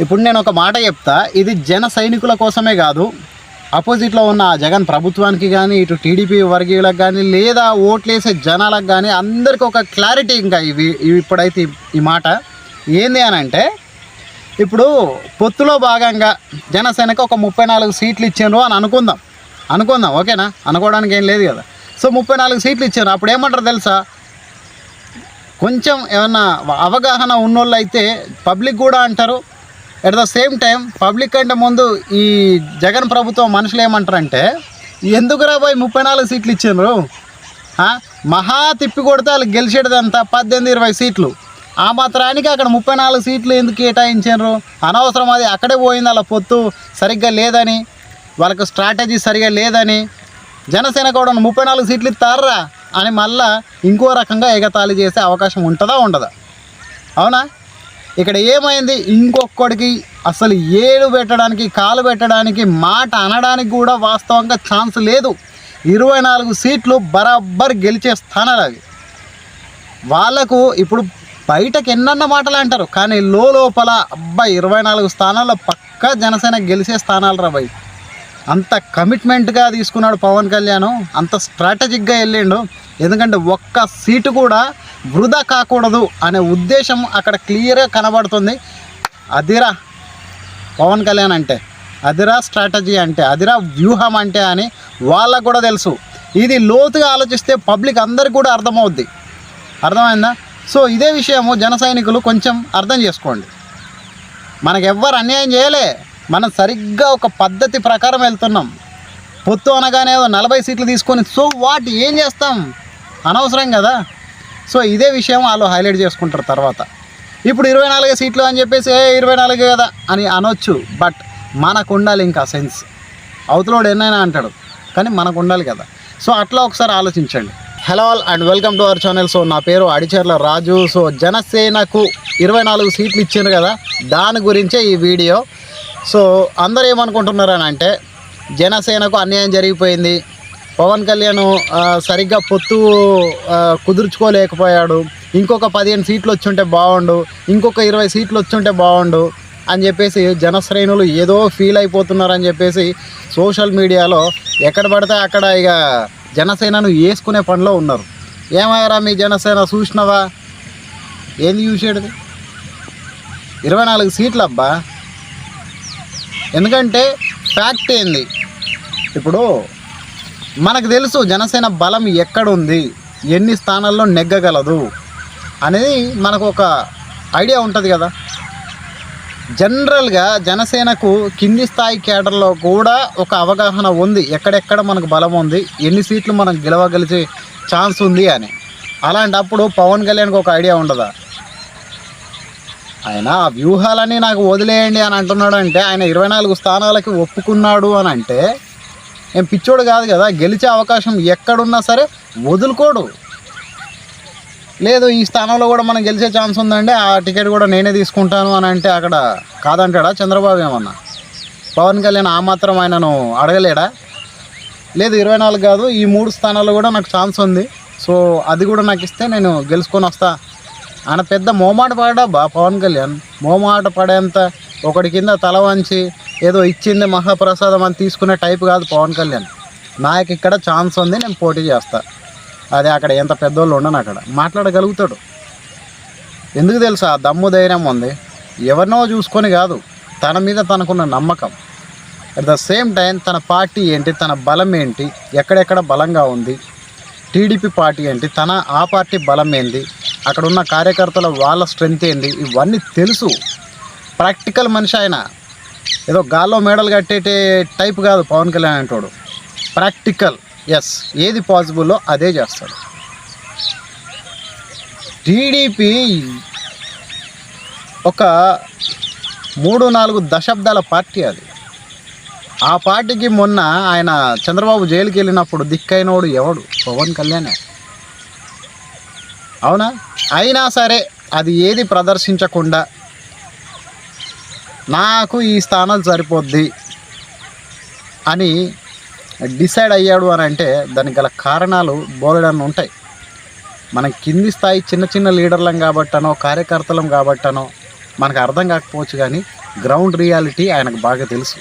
ఇప్పుడు నేను ఒక మాట చెప్తా. ఇది జన సైనికుల కోసమే కాదు. అపోజిట్లో ఉన్న జగన్ ప్రభుత్వానికి కానీ ఇటు టీడీపీ వర్గీయులకు కానీ లేదా ఓట్లేసే జనాలకు కానీ అందరికీ ఒక క్లారిటీ ఇంకా ఇవి ఇప్పుడైతే ఈ- మాట. ఏంది అని అంటే ఇప్పుడు పొత్తులో భాగంగా జనసేనకు ఒక ముప్పై నాలుగు సీట్లు ఇచ్చారు అని అనుకుందాం. అనుకుందాం ఓకేనా? అనుకోవడానికి ఏం లేదు కదా. సో ముప్పై నాలుగు సీట్లు ఇచ్చారు అప్పుడు ఏమంటారు తెలుసా? కొంచెం ఏమన్నా అవగాహన ఉన్నోళ్ళు అయితే పబ్లిక్ కూడా అంటారు. At the same time public కంటే ముందు ఈ జగన్ ప్రభుత్వం మనుషులు ఏమంటారంటే ఎందుకురా పోయి ముప్పై నాలుగు సీట్లు ఇచ్చిండ్రు? మహా తిప్పి కొడితే వాళ్ళు గెలిచేదంతా పద్దెనిమిది ఇరవై సీట్లు. ఆ మాత్రానికి అక్కడ ముప్పై నాలుగు సీట్లు ఎందుకు కేటాయించారు అనవసరం అది అక్కడే పోయింది అలా పొత్తు సరిగ్గా లేదని వాళ్ళకు స్ట్రాటజీ సరిగా లేదని. జనసేన కూడా ముప్పై నాలుగు సీట్లు ఇస్తారా? అని మళ్ళా ఇంకో రకంగా ఎగతాళి చేసే అవకాశం ఉంటుందా ఉండదా? అవునా? ఇక్కడ ఏమైంది? ఇంకొక్కడికి అసలు ఏడు పెట్టడానికి కాలు పెట్టడానికి మాట అనడానికి కూడా వాస్తవంగా ఛాన్స్ లేదు. ఇరవై నాలుగు సీట్లు బరాబర్ గెలిచే స్థానాలు అవి. వాళ్ళకు ఇప్పుడు బయటకు ఎన్నన్న మాటలు అంటారు కానీ లో లోపల అబ్బాయి ఇరవై నాలుగు స్థానాల్లో పక్కా జనసేన గెలిచే స్థానాలు రా అంత కమిట్మెంట్గా తీసుకున్నాడు పవన్ కళ్యాణ్. అంత స్ట్రాటజిక్గా వెళ్ళిండు. ఎందుకంటే ఒక్క సీటు కూడా వృధా కాకూడదు అనే ఉద్దేశం అక్కడ క్లియర్గా కనబడుతుంది. అదిరా పవన్ కళ్యాణ్ అంటే అదిరా స్ట్రాటజీ అంటే అదిరా వ్యూహం అంటే అని వాళ్ళకు కూడా తెలుసు. ఇది లోతుగా ఆలోచిస్తే పబ్లిక్ అందరికి కూడా అర్థమవుద్ది. అర్థమైందా? సో ఇదే విషయము జన సైనికులు కొంచెం అర్థం చేసుకోండి. మనకు ఎవ్వరు అన్యాయం చేయలే. మనం సరిగ్గా ఒక పద్ధతి ప్రకారం వెళ్తున్నాం. పొత్తు అనగానే నలభై సీట్లు తీసుకొని సో వాటి ఏం చేస్తాం? అనవసరం కదా. సో ఇదే విషయం వాళ్ళు హైలైట్ చేసుకుంటారు తర్వాత. ఇప్పుడు ఇరవై నాలుగు సీట్లు అని చెప్పేసి ఏ ఇరవై నాలుగే కదా అని అనొచ్చు బట్ మనకు ఉండాలి ఇంకా సెన్స్. అవతలోడు ఎన్నైనా అంటాడు కానీ మనకు ఉండాలి కదా. సో అట్లా ఒకసారి ఆలోచించండి. Hello all and welcome to our channel. So నా పేరు అడిచర్ల రాజు. సో జనసేనకు ఇరవై నాలుగు సీట్లు ఇచ్చారు కదా దాని గురించే ఈ వీడియో. సో అందరు ఏమనుకుంటున్నారు అని అంటే జనసేనకు అన్యాయం జరిగిపోయింది. పవన్ కళ్యాణ్ సరిగ్గా పొత్తు కుదుర్చుకోలేకపోయాడు. ఇంకొక పదిహేను సీట్లు వచ్చుంటే బాగుండు. ఇంకొక ఇరవై సీట్లు వచ్చుంటే బాగుండు అని చెప్పేసి జనశ్రేణులు ఏదో ఫీల్ అయిపోతున్నారని చెప్పేసి సోషల్ మీడియాలో ఎక్కడ పడితే అక్కడ ఇక జనసేనను వేసుకునే పనిలో ఉన్నారు. ఏమయ్యారా మీ జనసేన చూసినవా? ఏంది చూసేది? ఇరవై నాలుగు సీట్లు అబ్బా ఎందుకంటే ఫ్యాక్ట్ ఏంది? ఇప్పుడు మనకు తెలుసు జనసేన బలం ఎక్కడుంది? ఎన్ని స్థానాల్లో నెగ్గగలదు? అనేది మనకు ఒక ఐడియా ఉంటుంది కదా. జనరల్గా జనసేనకు కింది స్థాయి కేటర్లో కూడా ఒక అవగాహన ఉంది. ఎక్కడెక్కడ మనకు బలం ఉంది? ఎన్ని సీట్లు మనం గెలవగలిగే ఛాన్స్ ఉంది అని. అలాంటప్పుడు పవన్ కళ్యాణ్కి ఒక ఐడియా ఉండదా? ఆయన ఆ వ్యూహాలన్నీ నాకు వదిలేయండి అని అంటున్నాడు అంటే ఆయన ఇరవై నాలుగు స్థానాలకి ఒప్పుకున్నాడు అని అంటే ఏం పిచ్చోడు కాదు కదా గెలిచే అవకాశం ఎక్కడున్నా సరే వదులుకోడు. లేదు ఈ స్థానంలో కూడా మనం గెలిచే ఛాన్స్ ఉందండి ఆ టికెట్ కూడా నేనే తీసుకుంటాను అని అంటే అక్కడ కాదంటాడా చంద్రబాబు ఏమన్నా? పవన్ కళ్యాణ్ ఆ మాత్రం ఆయనను అడగలేడా? లేదు ఇరవై నాలుగు కాదు ఈ మూడు స్థానాల్లో కూడా నాకు ఛాన్స్ ఉంది. సో అది కూడా నాకు ఇస్తే నేను గెలుచుకొని వస్తా ఆయన పెద్ద మోమాట పడ్డాబా పవన్ కళ్యాణ్. మోమాట పడేంత ఒకటి కింద తల వంచి ఏదో ఇచ్చింది మహాప్రసాదం అని తీసుకునే టైప్ కాదు పవన్ కళ్యాణ్. నాకు ఇక్కడ ఛాన్స్ ఉంది నేను పోటీ చేస్తా. అదే అక్కడ ఎంత పెద్దోళ్ళు ఉండను అక్కడ. మాట్లాడగలుగుతాడు. ఎందుకు తెలుసా? దమ్ము ధైర్యం ఉంది. ఎవరినో చూసుకొని కాదు తన మీద తనకున్న నమ్మకం. అట్ ద సేమ్ టైం తన పార్టీ ఏంటి తన బలం ఏంటి ఎక్కడెక్కడ బలంగా ఉంది టీడీపీ పార్టీ ఏంటి తన ఆ పార్టీ బలం ఏంటి అక్కడ ఉన్న కార్యకర్తల వాళ్ళ స్ట్రెంగ్త్ ఏంటి ఇవన్నీ తెలుసు. ప్రాక్టికల్ మనిషి ఆయన. ఏదో గాల్లో మేడలు కట్టేటే టైప్ కాదు పవన్ కళ్యాణ్ అంటాడు. ప్రాక్టికల్. ఎస్ ఏది పాసిబుల్లో అదే చేస్తాడు. టీడీపీ ఒక మూడు నాలుగు దశాబ్దాల పార్టీ అది. ఆ పార్టీకి మొన్న ఆయన చంద్రబాబు జైలుకి వెళ్ళినప్పుడు దిక్కైనోడు ఎవడు? పవన్ కళ్యాణే. అవునా? అయినా సరే అది ఏది ప్రదర్శించకుండా నాకు ఈ స్థానం సరిపోద్ది అని డిసైడ్ అయ్యాడు అని అంటే దానికి గల కారణాలు బోలెడన్ని ఉంటాయి. మనం కింది స్థాయి చిన్న చిన్న లీడర్లం కాబట్టనో కార్యకర్తలం కాబట్టనో మనకు అర్థం కాకపోవచ్చు కానీ గ్రౌండ్ రియాలిటీ ఆయనకు బాగా తెలుసు.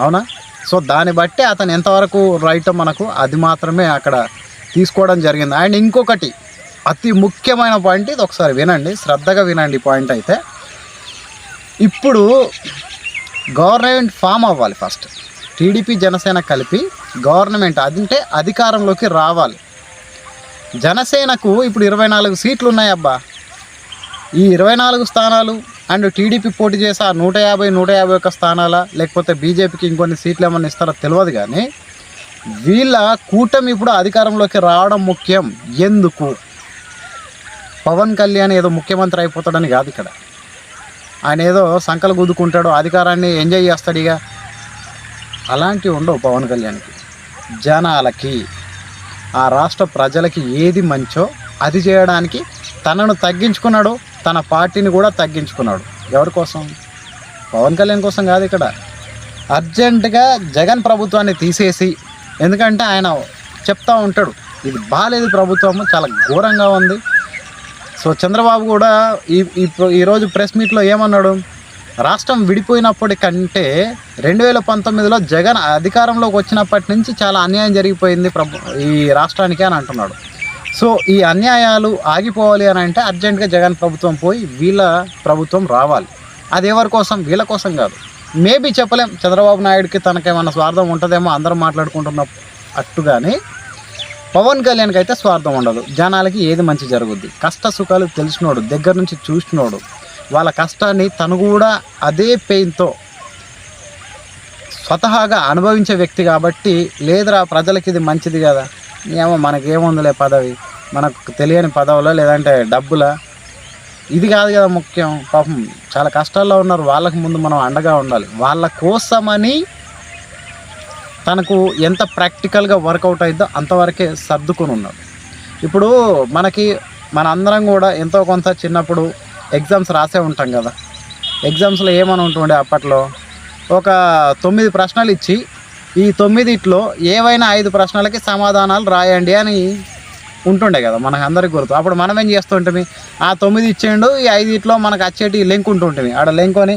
అవునా? సో దాన్ని బట్టి అతను ఎంతవరకు రైట్ మనకు అది మాత్రమే అక్కడ తీసుకోవడం జరిగింది. అండ్ ఇంకొకటి అతి ముఖ్యమైన పాయింట్ ఇది. ఒకసారి వినండి. శ్రద్ధగా వినండి పాయింట్ అయితే. ఇప్పుడు గవర్నమెంట్ ఫామ్ అవ్వాలి ఫస్ట్ టీడీపీ జనసేన కలిపి గవర్నమెంట్ అదింటే అధికారంలోకి రావాలి. జనసేనకు ఇప్పుడు ఇరవై నాలుగు సీట్లు ఉన్నాయి అబ్బా. ఈ ఇరవై నాలుగు స్థానాలు అండ్ టీడీపీ పోటీ చేసే ఆ నూట యాభై నూట యాభై ఒక్క స్థానాల లేకపోతే బీజేపీకి ఇంకొన్ని సీట్లు ఏమన్నా ఇస్తారో తెలియదు కానీ వీళ్ళ కూటమి ఇప్పుడు అధికారంలోకి రావడం ముఖ్యం. ఎందుకు? పవన్ కళ్యాణ్ ఏదో ముఖ్యమంత్రి అయిపోతాడని కాదు ఇక్కడ. ఆయన ఏదో సంకలు గుద్దుకుంటాడు అధికారాన్ని ఎంజాయ్ చేస్తాడు ఇక. అలాంటివి ఉండవు పవన్ కళ్యాణ్కి. జనాలకి ఆ రాష్ట్ర ప్రజలకి ఏది మంచో అది చేయడానికి తనను తగ్గించుకున్నాడు తన పార్టీని కూడా తగ్గించుకున్నాడు. ఎవరి కోసం? పవన్ కళ్యాణ్ కోసం కాదు ఇక్కడ. అర్జెంటుగా జగన్ ప్రభుత్వాన్ని తీసేసి ఎందుకంటే ఆయన చెప్తా ఉంటాడు ఇది బాగాలేదు ప్రభుత్వము చాలా ఘోరంగా ఉంది. సో చంద్రబాబు కూడా ఈ ఈరోజు ప్రెస్ మీట్లో ఏమన్నాడు? రాష్ట్రం విడిపోయినప్పటి కంటే రెండు వేల పంతొమ్మిదిలో జగన్ అధికారంలోకి వచ్చినప్పటి నుంచి చాలా అన్యాయం జరిగిపోయింది ప్రభు ఈ రాష్ట్రానికి అని అంటున్నాడు. సో ఈ అన్యాయాలు ఆగిపోవాలి అని అంటే అర్జెంటుగా జగన్ ప్రభుత్వం పోయి వీళ్ళ ప్రభుత్వం రావాలి. అది ఎవరి కోసం? వీళ్ళ కోసం కాదు. మేబీ చెప్పలేం. చంద్రబాబు నాయుడికి తనకేమైనా స్వార్థం ఉంటుందేమో అందరం మాట్లాడుకుంటున్న కానీ పవన్ కళ్యాణ్కి అయితే స్వార్థం ఉండదు. జనాలకి ఏది మంచి జరుగుద్ది? కష్ట సుఖాలు తెలిసినోడు దగ్గర నుంచి చూసినోడు వాళ్ళ కష్టాన్ని తను కూడా అదే పెయిన్తో స్వతహాగా అనుభవించే వ్యక్తి కాబట్టి లేదురా ప్రజలకి ఇది మంచిది కదా? ఏమో మనకేముందిలే పదవి? మనకు తెలియని పదవులో లేదంటే డబ్బులా? ఇది కాదు కదా ముఖ్యం. పాపం చాలా కష్టాల్లో ఉన్నారు. వాళ్ళకి ముందు మనం అండగా ఉండాలి. వాళ్ళ కోసమని తనకు ఎంత ప్రాక్టికల్గా వర్కౌట్ అయిందో అంతవరకే సర్దుకొని ఉన్నాడు ఇప్పుడు మనకి మన అందరం కూడా ఎంతో కొంత చిన్నప్పుడు ఎగ్జామ్స్ రాసే ఉంటాం కదా. ఎగ్జామ్స్లో ఏమని ఉంటుండే అప్పట్లో? ఒక తొమ్మిది ప్రశ్నలు ఇచ్చి ఈ తొమ్మిదిట్లో ఏవైనా ఐదు ప్రశ్నలకి సమాధానాలు రాయండి అని ఉంటుండే కదా మనకు అందరికి గుర్తు. అప్పుడు మనం ఏం చేస్తుంటే ఆ తొమ్మిది ఇచ్చేయండు ఈ ఐదిట్లో మనకు వచ్చేటి లింక్ ఉంటుంటుంది ఆడ లింక్ అని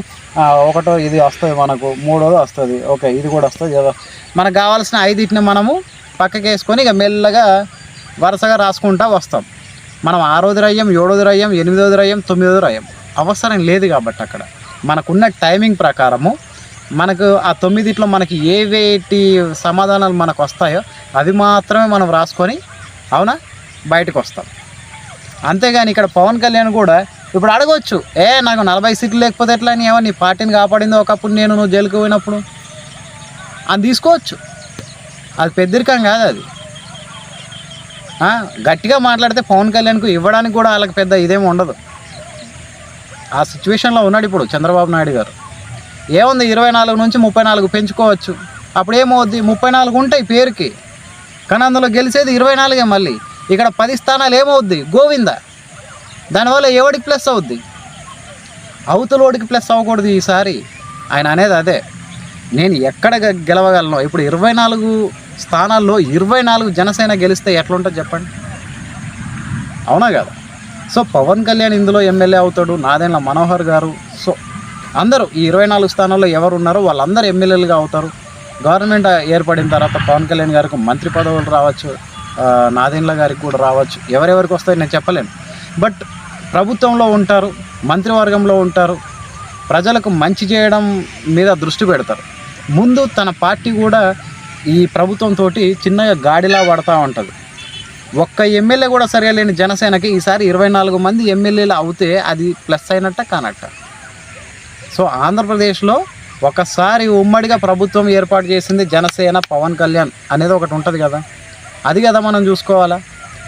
ఒకటో ఇది వస్తుంది మనకు మూడోది వస్తుంది. ఓకే ఇది కూడా వస్తుంది ఏదో. మనకు కావాల్సిన ఐదిటిని మనము పక్కకి వేసుకొని ఇక మెల్లగా వరుసగా రాసుకుంటా వస్తాం. మనం ఆరోది రయ్యం ఏడోది రయ్యం ఎనిమిదోది రయ్యం తొమ్మిదోది రయ్యం. అవసరం లేదు కాబట్టి అక్కడ. మనకున్న టైమింగ్ ప్రకారము మనకు ఆ తొమ్మిదిట్లో మనకి ఏవేటి సమాధానాలు మనకు వస్తాయో అవి మాత్రమే మనం రాసుకొని అవునా? బయటకు వస్తాం. అంతేగాని ఇక్కడ పవన్ కళ్యాణ్ కూడా ఇప్పుడు అడగవచ్చు ఏ నాకు నలభై సీట్లు లేకపోతే ఎట్లా? అని ఏమో నీ పార్టీని కాపాడింది ఒకప్పుడు నేను నువ్వు జైలుకు పోయినప్పుడు. అని తీసుకోవచ్చు. అది పెద్దరికం కాదు అది. గట్టిగా మాట్లాడితే పవన్ కళ్యాణ్కు ఇవ్వడానికి కూడా వాళ్ళకి పెద్ద ఇదేమి ఉండదు. ఆ సిచ్యువేషన్లో ఉన్నాడు ఇప్పుడు చంద్రబాబు నాయుడు గారు. ఏముంది ఇరవై నాలుగు నుంచి ముప్పై నాలుగు పెంచుకోవచ్చు. అప్పుడు ఏమవుద్ది? ముప్పై నాలుగు ఉంటాయి పేరుకి. కానీ అందులో గెలిచేది ఇరవై నాలుగే మళ్ళీ. ఇక్కడ పది స్థానాలు ఏమవుద్ది? గోవింద. దానివల్ల ఎవడికి ప్లస్ అవుద్ది? అవతలోడికి ప్లస్ అవ్వకూడదు ఈసారి. ఆయన అనేది అదే. నేను ఎక్కడ గెలవగలను? ఇప్పుడు ఇరవై నాలుగు స్థానాల్లో ఇరవై నాలుగు జనసేన గెలిస్తే ఎట్లుంటుంది చెప్పండి? అవునా కదా? సో పవన్ కళ్యాణ్ ఇందులో ఎమ్మెల్యే అవుతాడు. నాదెండ్ల మనోహర్ గారు. సో అందరూ ఈ ఇరవై నాలుగు స్థానాల్లో ఎవరు ఉన్నారో వాళ్ళందరూ ఎమ్మెల్యేలుగా అవుతారు. గవర్నమెంట్ ఏర్పడిన తర్వాత పవన్ కళ్యాణ్ గారికి మంత్రి పదవులు రావచ్చు. నాదెండ్ల గారికి కూడా రావచ్చు. ఎవరెవరికి వస్తాయో నేను చెప్పలేను. బట్ ప్రభుత్వంలో ఉంటారు మంత్రివర్గంలో ఉంటారు ప్రజలకు మంచి చేయడం మీద దృష్టి పెడతారు. ముందు తన పార్టీ కూడా ఈ ప్రభుత్వంతో చిన్నగా గాడిలా పడతా ఉంటుంది. ఒక్క ఎమ్మెల్యే కూడా సరిగా లేని జనసేనకి ఈసారి ఇరవై నాలుగు మంది ఎమ్మెల్యేలు అవుతే అది ప్లస్ అయినట్ట కానట్ట? సో ఆంధ్రప్రదేశ్లో ఒకసారి ఉమ్మడిగా ప్రభుత్వం ఏర్పాటు చేసింది జనసేన పవన్ కళ్యాణ్ అనేది ఒకటి ఉంటుంది కదా? అది కదా మనం చూసుకోవాలా?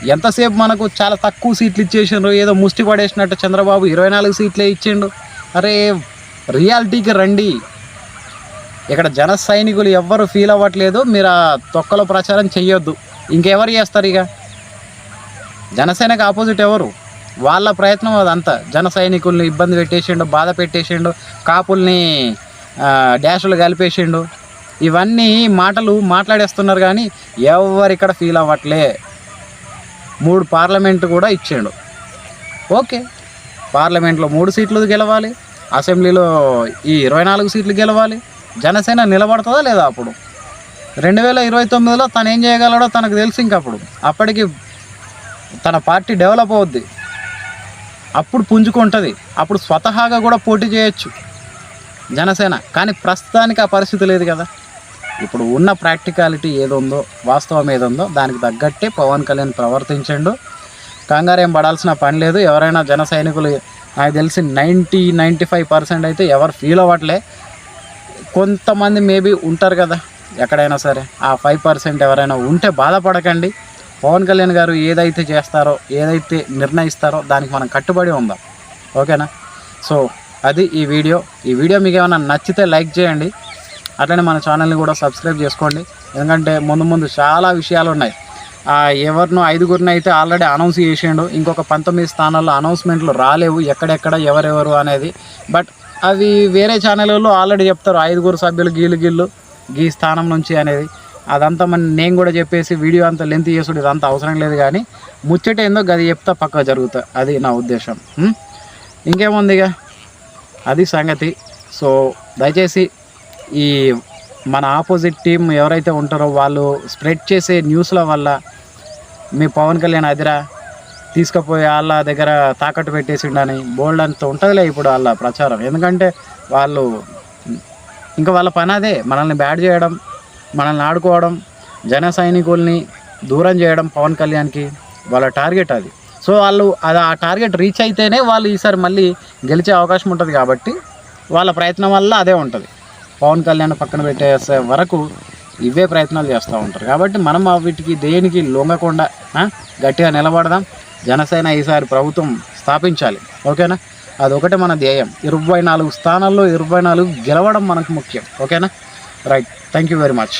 ఎంతసేపు మనకు చాలా తక్కువ సీట్లు ఇచ్చేసిండ్రు? ఏదో ముష్టి పడేసినట్టు చంద్రబాబు ఇరవై నాలుగు సీట్లే ఇచ్చిండు. అరే రియాలిటీకి రండి. ఇక్కడ జన సైనికులు ఎవ్వరు ఫీల్ అవ్వట్లేదు. మీరు ఆ తొక్కలో ప్రచారం చెయ్యొద్దు. ఇంకెవరు చేస్తారు ఇక? జనసేనకు ఆపోజిట్ ఎవరు? వాళ్ళ ప్రయత్నం అదంతా. జన సైనికుల్ని ఇబ్బంది పెట్టేసిండు బాధ పెట్టేసిండు కాపుల్ని ఆ, డాషులు కలిపేసిండు. ఇవన్నీ మాటలు మాట్లాడేస్తున్నారు కానీ ఎవరు ఇక్కడ ఫీల్ అవ్వట్లే. మూడు పార్లమెంట్ కూడా ఇచ్చాడు. ఓకే. పార్లమెంట్లో మూడు సీట్లు గెలవాలి. అసెంబ్లీలో ఈ ఇరవై నాలుగు సీట్లు గెలవాలి. జనసేన నిలబడుతుందా లేదా అప్పుడు? రెండు వేల ఇరవై తొమ్మిదిలో తను ఏం చేయగలడో తనకు తెలుసు ఇంకప్పుడు అప్పటికి తన పార్టీ డెవలప్ అవుద్ది. అప్పుడు పుంజుకుంటుంది అప్పుడు స్వతహాగా కూడా పోటీ చేయొచ్చు జనసేన. కానీ ప్రస్తుతానికి ఆ పరిస్థితి లేదు కదా. ఇప్పుడు ఉన్న ప్రాక్టికాలిటీ ఏదుందో వాస్తవం ఏదుందో దానికి తగ్గట్టే పవన్ కళ్యాణ్ ప్రవర్తించండు. కంగారేం పడాల్సిన పని లేదు. ఎవరైనా జన సైనికులు నాకు తెలిసి నైంటీ నైంటీ ఫైవ్ పర్సెంట్ అయితే ఎవరు ఫీల్ అవ్వట్లే. కొంతమంది మేబీ ఉంటారు కదా ఎక్కడైనా సరే. ఆ ఫైవ్ పర్సెంట్ ఎవరైనా ఉంటే బాధపడకండి. పవన్ కళ్యాణ్ గారు ఏదైతే చేస్తారో ఏదైతే నిర్ణయిస్తారో దానికి మనం కట్టుబడి ఉందాం. ఓకేనా? సో అది ఈ వీడియో. ఈ వీడియో మీకు ఏమైనా నచ్చితే లైక్ చేయండి. అట్లనే మన ఛానల్ని కూడా సబ్స్క్రైబ్ చేసుకోండి. ఎందుకంటే ముందు ముందు చాలా విషయాలు ఉన్నాయి. ఆ, ఎవరినో ఐదుగురిని అయితే ఆల్రెడీ అనౌన్స్ చేసిండు. ఇంకొక పంతొమ్మిది స్థానాల్లో అనౌన్స్మెంట్లు రాలేవు. ఎక్కడెక్కడ ఎవరెవరు అనేది. బట్ అవి వేరే ఛానళ్ళలో ఆల్రెడీ చెప్తారు. ఐదుగురు సభ్యులు గీలు గీళ్ళు గీ స్థానం నుంచి అనేది. అదంతా మన నేను కూడా చెప్పేసి వీడియో అంతా లెంత్ చేసుడు ఇదంతా అవసరం లేదు కానీ ముచ్చట ఏందో గది చెప్తా పక్క జరుగుతా. అది నా ఉద్దేశం. ఇంకేముంది ఇక అది సంగతి. సో దయచేసి ఈ మన ఆపోజిట్ టీం ఎవరైతే ఉంటారో వాళ్ళు స్ప్రెడ్ చేసే న్యూస్ల వల్ల మీ పవన్ కళ్యాణ్ అదిరా తీసుకుపోయి వాళ్ళ దగ్గర తాకట్టు పెట్టేసిండని బోల్డ్ అంత ఉంటుందిలే ఇప్పుడు వాళ్ళ ప్రచారం. ఎందుకంటే వాళ్ళు ఇంకా వాళ్ళ పని అదే మనల్ని బ్యాడ్ చేయడం మనల్ని ఆడుకోవడం జన సైనికుల్ని దూరం చేయడం పవన్ కళ్యాణ్కి వాళ్ళ టార్గెట్ అది. సో వాళ్ళు అది ఆ టార్గెట్ రీచ్ అయితేనే వాళ్ళు ఈసారి మళ్ళీ గెలిచే అవకాశం ఉంటుంది కాబట్టి వాళ్ళ ప్రయత్నం వల్ల అదే ఉంటుంది. పవన్ కళ్యాణ్ పక్కన పెట్టేసే వరకు ఇవే ప్రయత్నాలు చేస్తూ ఉంటారు. కాబట్టి మనం ఆ వీటికి దేనికి లొంగకుండా గట్టిగా నిలబడదాం. జనసేన ఈసారి ప్రభుత్వం స్థాపించాలి. ఓకేనా? అదొకటే మన ధ్యేయం. ఇరవై నాలుగు స్థానాల్లో ఇరవై నాలుగు గెలవడం మనకు ముఖ్యం. ఓకేనా? Right. Thank you very much.